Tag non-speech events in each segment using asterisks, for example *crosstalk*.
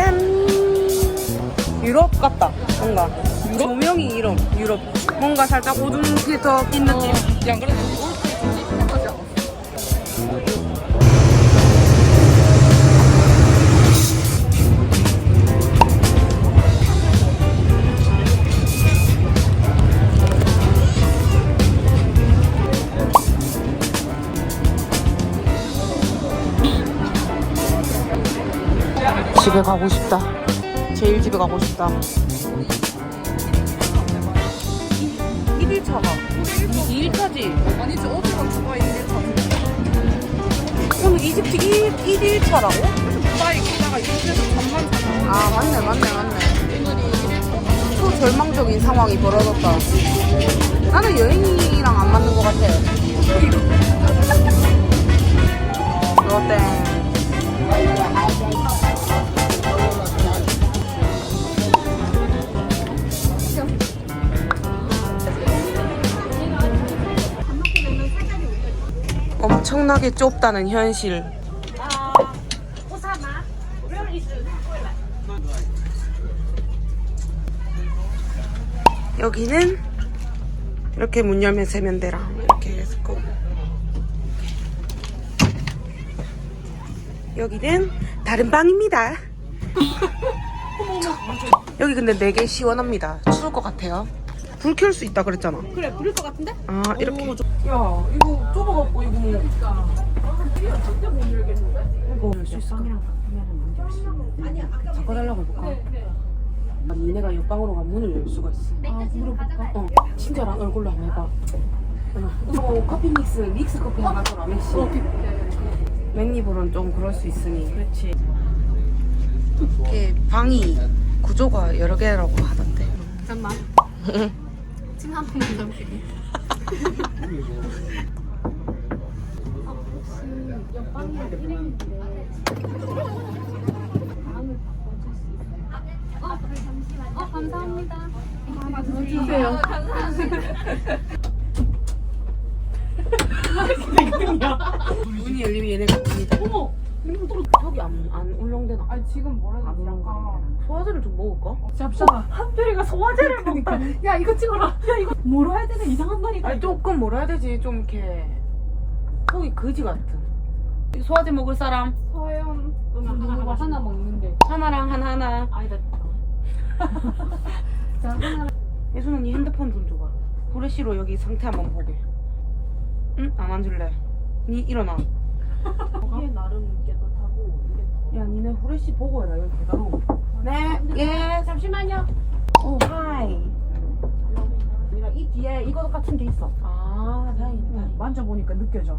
짠! 유럽 같다, 뭔가. 조명이 이름, 유럽. 뭔가 살짝 오줌 필터 낀 느낌. 야 그래도 집에 가고 싶다. 제일 집에 가고 싶다. 1일차가 2일차지. 아니지 어디가 두바이 1차 오늘 이집트 1, 1일차라고? 두바이 기다가 이집트에서 잠만 자고 아 맞네 맞네 맞네 초절망적인 상황이 벌어졌다 엄청나게 좁다는 현실. 여기는 이렇게 문 열면 세면대랑 이렇게 했을 거고 여기는 다른 방입니다. 저, *laughs* 여기 근데 되게 시원합니다. 추울 것 같아요. 불 켤 수 있다 그랬잖아. 그래 부를 것 같은데? 아 이렇게 야 이거 좁아갖고 이거 뭐 절대 못 열겠는데? 이거 열수 있어 바꿔달라고 해볼까? 아, 니네가 옆방으로 가 문을 열 수가 있어 아 물어볼까? 어, 친절한 얼굴로 한번 해봐. 어, 커피 믹스, 믹스 커피 하나 더라, 맥시. 맥립으로는 좀 그럴 수 있으니. 그렇지 이게 방이 구조가 여러 개라고 하던데. 잠깐만 어, 감사합니다. 하나 더 주세요 문이 열리면 얘네가 봅니다. 어머 턱이 안, 안 울렁대나? 아니 지금 뭐라 안 울렁거리나? 소화제를 좀 먹을까? 잠시만 한별이가 소화제를 먹다 야 이거 찍어라 야 이거 뭐라 해야 되나 이상한다니까 아니, 조금 뭐라 해야 되지? 좀 이렇게. 턱이 거지 같은. 소화제 먹을 사람? 서연 누가 하나 먹는데. 하나랑 하나 하나. 아니다 *laughs* 자 하나 예순 언니 핸드폰 좀 줘봐. 후레쉬로 여기 상태 한번 보게. 응? 안 앉을래. 니 일어나. *laughs* 이게 나름 깨끗하고 이게 더 야, 니네 후레쉬 보고 해라. 여기 계단으로. 네, 예. 잠시만요. 오, 하이. 이 뒤에 이거 같은 게 있어 아, 다행이네, 다행. 만져보니까 느껴져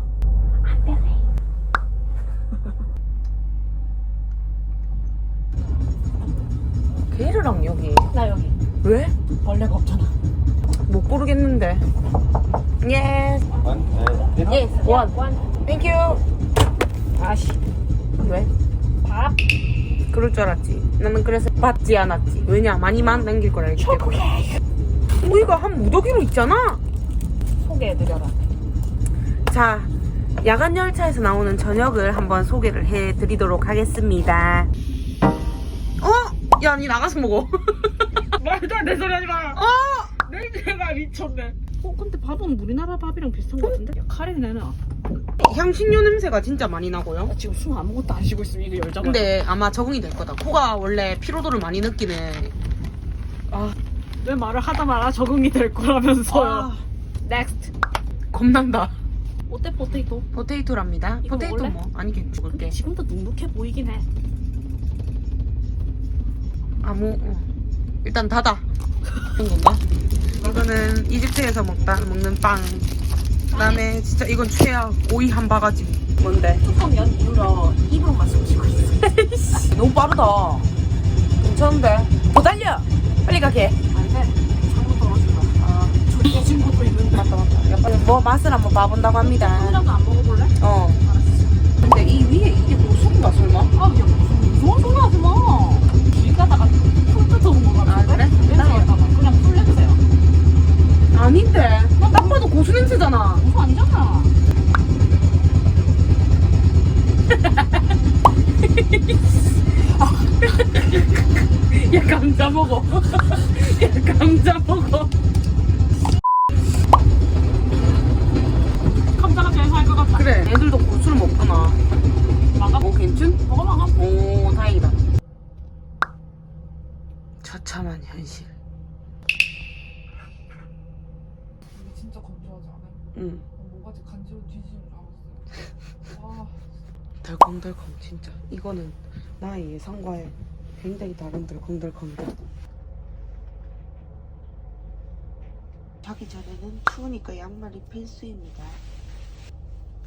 게르랑 여기. 나 여기 왜? 벌레가 없잖아 못 고르겠는데. Yes. Yes, one. Thank you. 아씨 왜? 밥 그럴 줄 알았지. 나는 그래서 받지 않았지. 왜냐? 많이만 남길 걸 알기 때문에. 우리가 한 무더기로 있잖아. 소개해드려라 자, 야간 열차에서 나오는 저녁을 한번 소개를 해드리도록 하겠습니다. 어? 야, 니 나가서 먹어. *laughs* 말도 안 되는 소리 하지 마 어? 냄새가 미쳤네 어 근데 밥은 우리나라 밥이랑 비슷한 거 같은데? 야 카레 내놔 향신료 냄새가 진짜 많이 나고요. 나 지금 숨 아무것도 안 쉬고 있으면 이거 열자마자 근데 아마 적응이 될 거다. 코가 원래 피로도를 많이 느끼네. 아, 왜 말을 하다 말아 적응이 될 거라면서요 아, 넥스트 겁난다. 어때 포테이토? 포테이토랍니다. 이거 포테이토 먹을래? 뭐? 아니, 걔 죽을게. 지금도 눅눅해 보이긴 해 아무, 어. 일단 닫아. *laughs* 그런 건가? 이거는 이집트에서 먹다, 먹는 빵. 그 다음에 진짜 이건 최악. 오이 한 바가지. 뭔데? 뚜껑 연 이후로 입으로만 숨 쉬고 있어 너무 빠르다. 괜찮은데? 더 달려! 빨리 가게. 안돼 잘못 떨어진다 아, 조개진 것도 있는데 맞다, 맞다. 약간 뭐 맛을 한번 봐본다고 합니다. 하나도 안 먹어볼래? 어. 근데 이 위에 이게 뭐 무슨가 설마? 아, 야, 무슨 무서운 소리 하지 마. 덜컹덜컹 진짜. 이거는 나의 예상과의 굉장히 다른 덜컹덜컹이다. 자기 전에는 추우니까 양말이 필수입니다.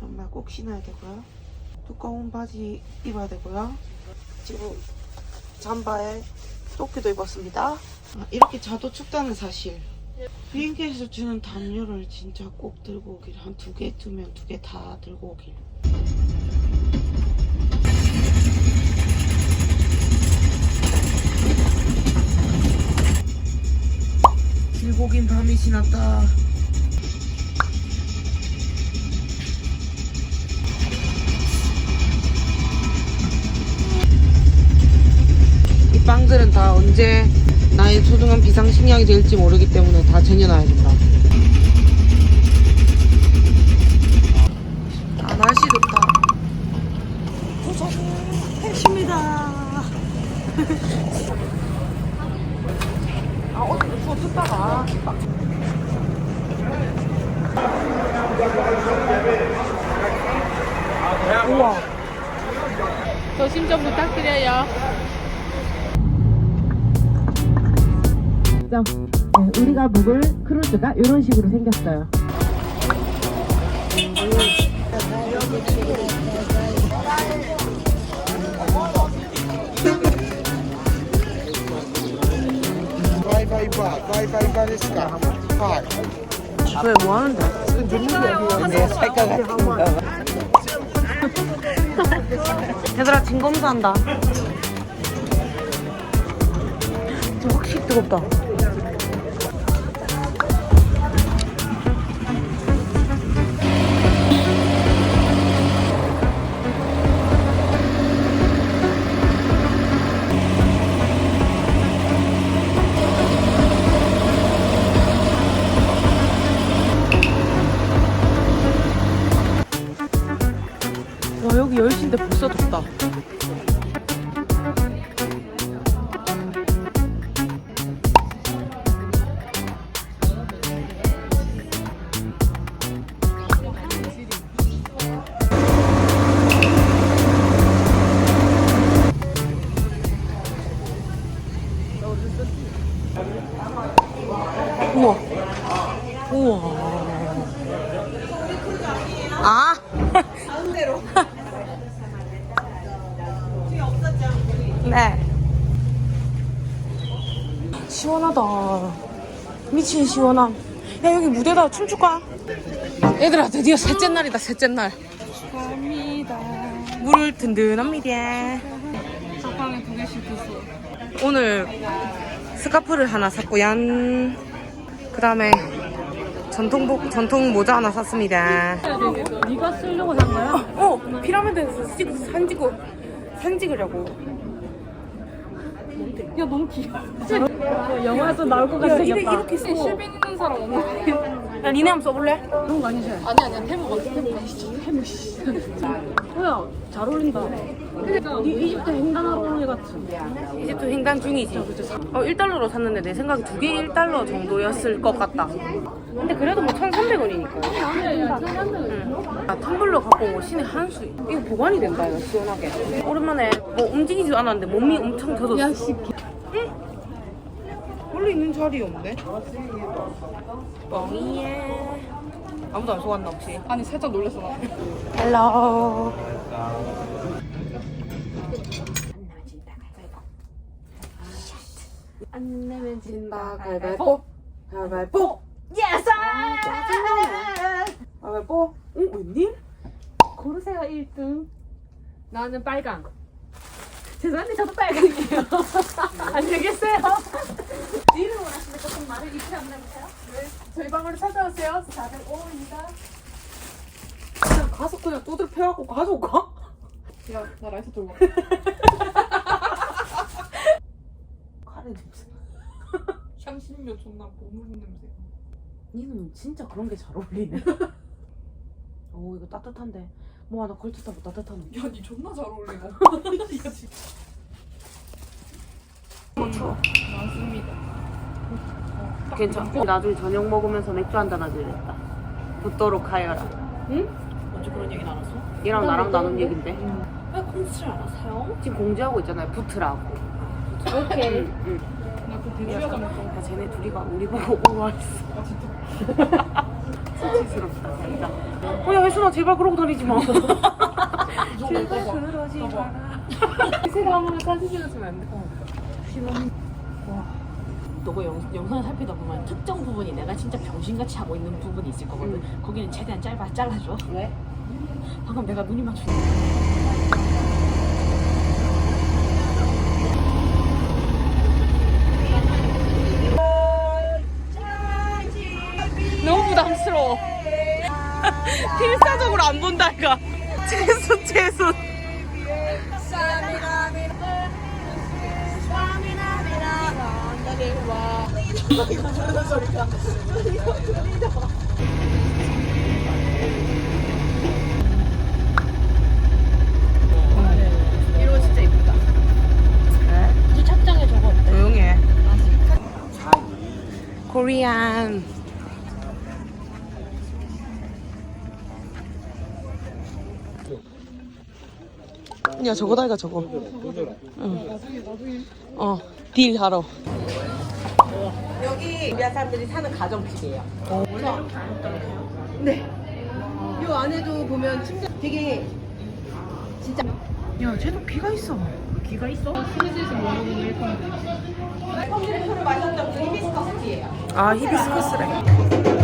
양말 꼭 신어야 되고요. 두꺼운 바지 입어야 되고요. 지금 잠바에 조끼도 입었습니다. 아, 이렇게 자도 춥다는 사실. 비행기에서 주는 담요를 진짜 꼭 들고 오길 한 두 개 두면 두 개 다 들고 오길 길고 긴 밤이 지났다. 이 빵들은 다 언제 나의 소중한 비상식량이 될지 모르기 때문에 다 쟁여놔야 된다. 아, 날씨 좋다. 도전 택시입니다. 아, 춥다가. 우와. 조심 좀 부탁드려요. 네, 우리가 묵을 크루즈가 이런 식으로 생겼어요. Wi-Fi bar is car. Car. 왜, 뭐 하는데? 얘들아, 진 검사한다. 좀 확실히 뜨겁다. 시원하다. 미친 시원함. 야, 여기 무대다. 춤출까? 얘들아, 드디어 셋째 날이다, 셋째 날. 물을 든든합니다. 가방에 두 개씩 줬어. 오늘 스카프를 하나 샀고, 얀. 그 다음에 전통복, 전통 모자 하나 샀습니다. 네가 쓰려고 산 거야? 어, 피라미드에서 찍, 찍고, 사진 찍으려고. 야 너무 귀여워. 영화에서 나올 것 같아. 이렇게, 이렇게 써. 실빈 있는 사람 없나? 야, 니네 한번 써볼래? 그런 거 아니지? 아니 아니야 태국 어디 태국 아니지? 태국 씨. 뭐야 잘 어울린다. 이 이집트 횡단하루 같은. 이제 또 횡단 중이지. 어, 1달러로 샀는데 내 생각에 두 개 1달러 정도였을 것 같다. 근데 그래도 뭐 1,300원이니까. 아, 텀블러 갖고 온 거 신의 한수. 이거 보관이 된다, 이거 시원하게. 오랜만에 뭐 움직이지도 않았는데 몸이 엄청 젖었어. 야, 씨. 응? 원래 있는 자리 없네. 뻥이에. 아무도 안 속았나, 혹시? 아니 살짝 놀랐어 나. 헬로. 안 내면 진다 가위바위보. 가위바위보. 나는 빨강. 죄송한데 저도 빨강이에요. 안 되겠어요. 뒤를 원하시는 조금 말을 입술 한번 해보세요. 네, 저희 방으로 찾아오세요. 405입니다. 그냥 가서 그냥 두들 패하고 가져올까? 야, 나 라이터 들고 와. 카레 냄새. 향신료 존나 보물 냄새. 니는 진짜 그런 게 잘 어울리네. *laughs* 오, 이거 따뜻한데. 뭐 하나 걸쳤다 뭐 따뜻하네. 야, 니 존나 잘 어울리고. 야, 진짜. 괜찮고 나중에 저녁 먹으면서 맥주 한잔 하기로 붙도록 하여라. 언제 그런 얘기 나눴어? 얘랑 나랑 나눈 얘긴데. 왜 공지를 안 하세요? 지금 공지하고 있잖아요. 붙으라고. 오케이. 응, 응. 나그 먹어. 야, 쟤네 둘이가 우리 보고 오와 있어. 아, 진짜. *laughs* 수치스럽다, 진짜. 어, 야, 혜순아, 제발 그러고 다니지 마. 봐봐. 그러지 봐봐. 제가 한번 사진 찍어주면 안 돼? 너가 영, 영상을 살피다 보면 특정 부분이 내가 진짜 병신같이 하고 있는 부분이 있을 거거든. 거기는 최대한 짧아 잘라줘. 왜? 방금 내가 눈이 맞추는. 너무 부담스러워. *laughs* 필사적으로 안 본다, 이가. 재수, 재수. 이거 진짜 이쁘다. 이 착장에 저거 어때? 조용히 해. 코리안. 야 저거다 이가 저거. 응. 어, 딜 하러. 여기 인디아 사람들이 사는 가정집이에요. 네. 이 안에도 보면 침대 되게 진짜. 야, 쟤도 귀가 있어. 귀가 있어? 컴퓨터를 마셨던 그 히비스커스 티예요. 아 히비스커스래.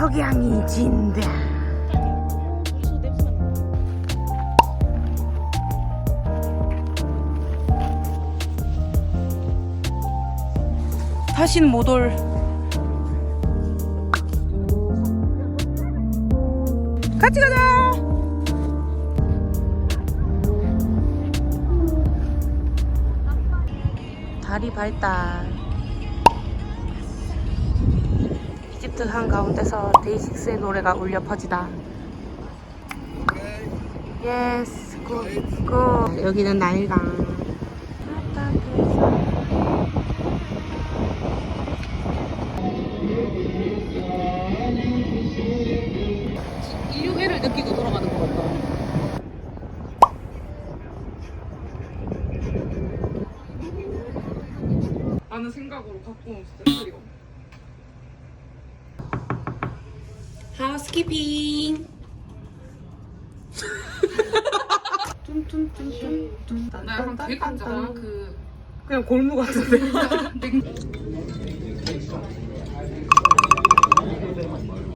석양이 진다. 다시는 못 올. 같이 가자. 다리 발달. 이집트 한가운데서 데이식스의 노래가 울려 퍼지다. 예스, 굿, 굿. 여기는 나일강. 아는 생각으로 갖고 오면 진짜 소리가. 하우스키핑. 나 약간 그게 같잖아. 그 그냥 골무 같은데. *laughs* *laughs*